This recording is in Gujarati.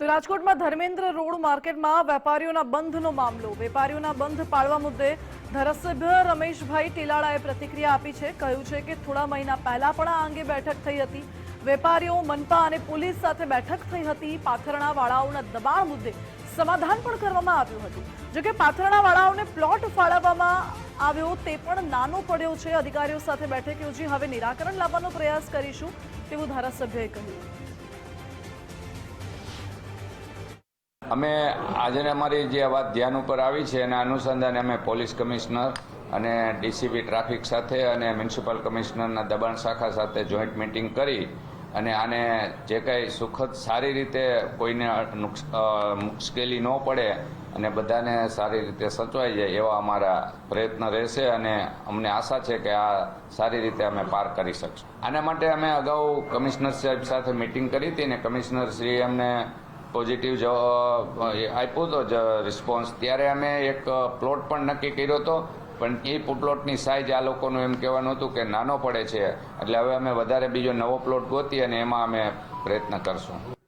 તો રાજકોટમાં ધર્મેન્દ્ર રોડ માર્કેટમાં વેપારીઓના બંધનો મામલો. વેપારીઓના બંધ પાળવા મુદ્દે ધારાસભ્ય રમેશભાઈ ટીલાળાએ પ્રતિક્રિયા આપી છે. કહ્યું છે કે થોડા મહિના પહેલા પણ આ અંગે બેઠક થઈ હતી. વેપારીઓ મનપા અને પોલીસ સાથે બેઠક થઈ હતી. પાથરણા વાળાઓના દબાણ મુદ્દે સમાધાન પણ કરવામાં આવ્યું હતું. જોકે પાથરણા વાળાઓને પ્લોટ ફાળવવામાં આવ્યો તે પણ નાનો પડ્યો છે. અધિકારીઓ સાથે બેઠક યોજી હવે નિરાકરણ લાવવાનો પ્રયાસ કરીશું, તેવું ધારાસભ્યએ કહ્યું. અમે આજે અમારી જે વાત ધ્યાન ઉપર આવી છે, એના અનુસંધાને અમે પોલીસ કમિશનર અને ડીસીપી ટ્રાફિક સાથે અને મ્યુનિસિપલ કમિશનરના દબાણ શાખા સાથે જોઈન્ટ મિટિંગ કરી અને આને જે કંઈ સુખદ સારી રીતે કોઈને મુશ્કેલી ન પડે અને બધાને સારી રીતે સચવાઈ જાય એવા અમારા પ્રયત્ન રહેશે અને અમને આશા છે કે આ સારી રીતે અમે પાર કરી શકશું. આના માટે અમે અગાઉ કમિશનર સાહેબ સાથે મિટિંગ કરી હતી અને કમિશનર શ્રી અમને પોઝિટિવ આપ્યો હતો રિસ્પોન્સ ત્યારે અમે એક પ્લોટ પણ નક્કી કર્યો હતો. પણ એ પ્લોટની સાઇઝ આ લોકોનું એમ કહેવાનું હતું કે નાનો પડે છે. એટલે હવે અમે વધારે બીજો નવો પ્લોટ ગોતી અને એમાં અમે પ્રયત્ન કરશું.